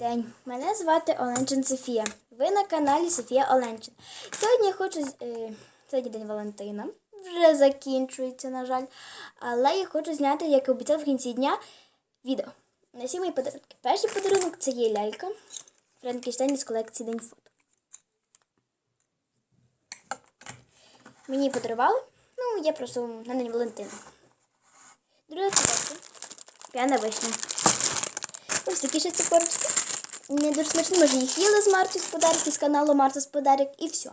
день. Мене звати Оленчин Софія. Ви на каналі Софія Оленчин. Сьогодні я хочу. Е, сьогодні День Валентина. Вже закінчується, на жаль. Але я хочу зняти, як і обіцяв в кінці дня, відео. На всі мої подарунки. Перший подарунок це є лялька. Франкенштейн з колекції День фото. Мені подарували. Ну, я просто на День Валентина. Друге це п'яна вишня. Ось такі ще цукорочки. Не дуже смачні, ми вже їх їли з Марсус подарки з каналу Марсус Подарок і все.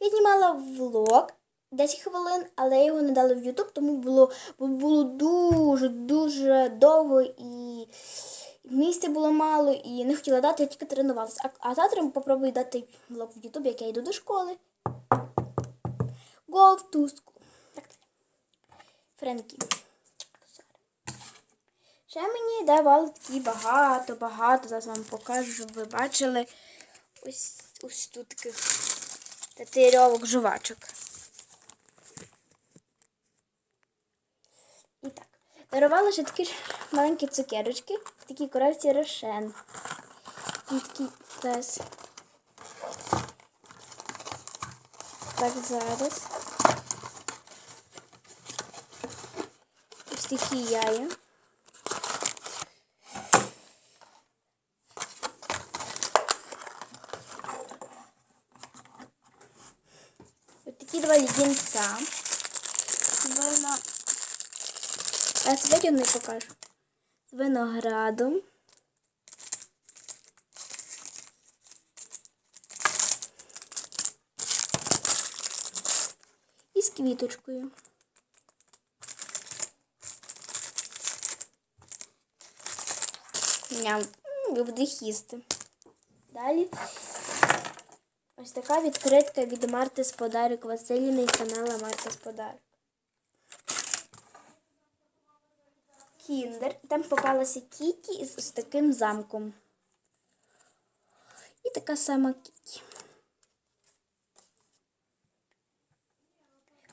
Я знімала влог 10 хвилин, але я його не дала в YouTube, тому було, було дуже-дуже довго і місця було мало, і не хотіла дати, я тільки тренувалася. А, а завтра попробую дати влог в YouTube, як я йду до школи. Go to school. Так. Френкі. Ще мені давали такі багато-багато. Зараз вам покажу, щоб ви бачили ось, ось тут таких татуїровок жувачок. І так. Дарували ще такі маленькі цукерочки в такій коробці рошен. І такі зараз. Так, зараз. Ось такі яя. Два леденця. Вино... А сьогодні не покажу. З виноградом. І з квіточкою. Ням, буду їсти. Далі ось така відкритка від Марти з подарок Василіни з канала Марта з. Кіндер. Там попалася Кіті ось таким замком. І така сама Кіті.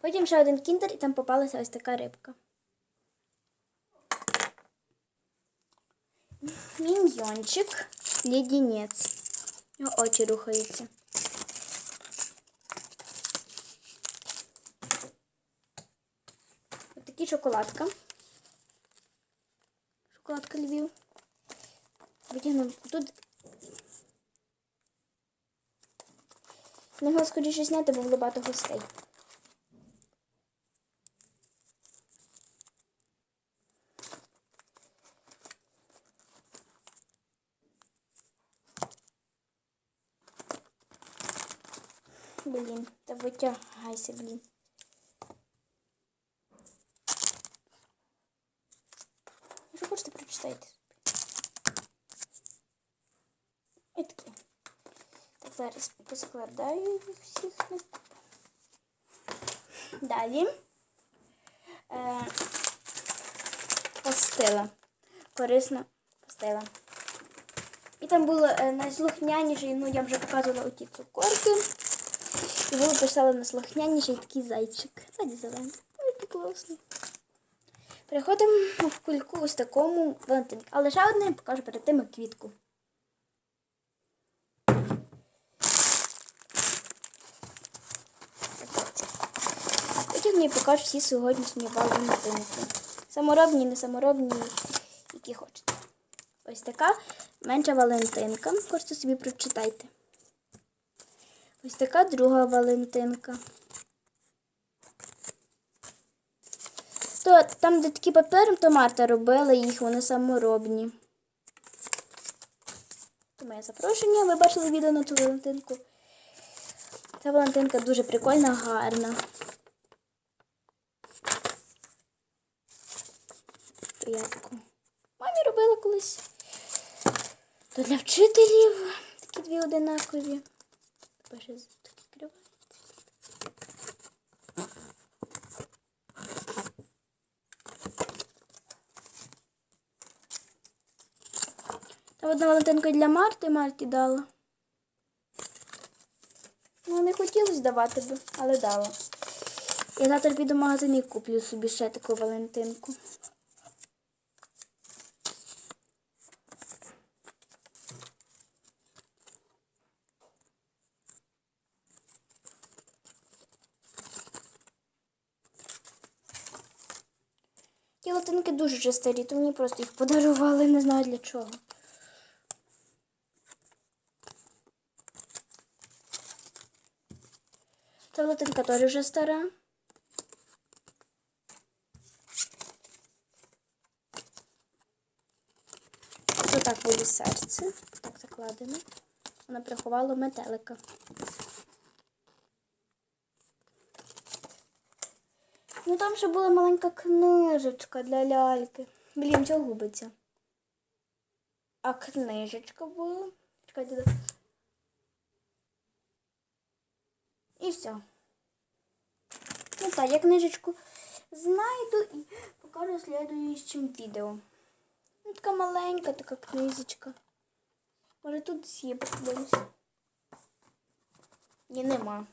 Потім ще один кіндер, і там попалася ось така рибка. Міньйончик, леденець. Його очі рухаються. Ось такі шоколадка. Шоколадка Львів. Витягнемо тут. Не могла скоріше зняти, бо було багато гостей. Блін, та витягайся, блін. Що хочете прочитайте? І такі. Так, зараз поскладаю їх всіх. Далі. Е, пастила. Корисна пастила. І там було е, найслухняніший, ну я вже показувала оті цукорки. І було писали найслухняніший такий зайчик. Ззаді зелений. Ой, який класний. Переходимо в кульку ось такому валентинку. Але ще одне покажу перед тим квітку. Потім я покажу всі сьогоднішні валентинки. Саморобні, не саморобні, які хочете. Ось така менша валентинка. Хочете собі прочитайте. Ось така друга валентинка. То там, де такі папери, то Марта робила їх, вони саморобні. Це моє запрошення. Ви бачили відео на цю Валентинку. Ця Валентинка дуже прикольна, гарна. Я таку мамі робила колись. То для вчителів такі дві одинакові. Перше такі кривають. Одна Валентинка для Марти Марті дала. Ну, не хотів здавати би, але дала. Я завтра піду в магазин і куплю собі ще таку Валентинку. Ті латинки дуже вже старі, то мені просто їх подарували, не знаю для чого. Ця латинка теж вже стара. Ось так буде серце. Так закладено. Вона приховала метелика. Ну там ще була маленька книжечка для ляльки. Блін, чого губиться? А книжечка була. Чекайте. І все. Так, я книжечку знайду і покажу в слідуючим відео. Ну, така маленька така книжечка. Може тут є подивимося. Ні, нема.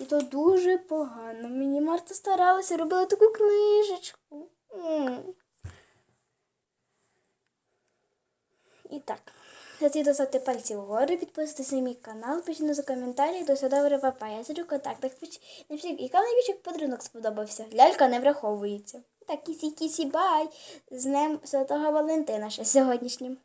І то дуже погано. Мені Марта старалася, робила таку книжечку. М. І так. Хотіть достати пальці вгору, підписуйтесь на мій канал, пишіть за коментарі, до добре папа. Я сиджу в контактах. Пиш- Напишіть, яка найбільше подарунок сподобався. Лялька не враховується. Так, кісі, кісі, бай. З Днем Святого Валентина ще сьогоднішнім.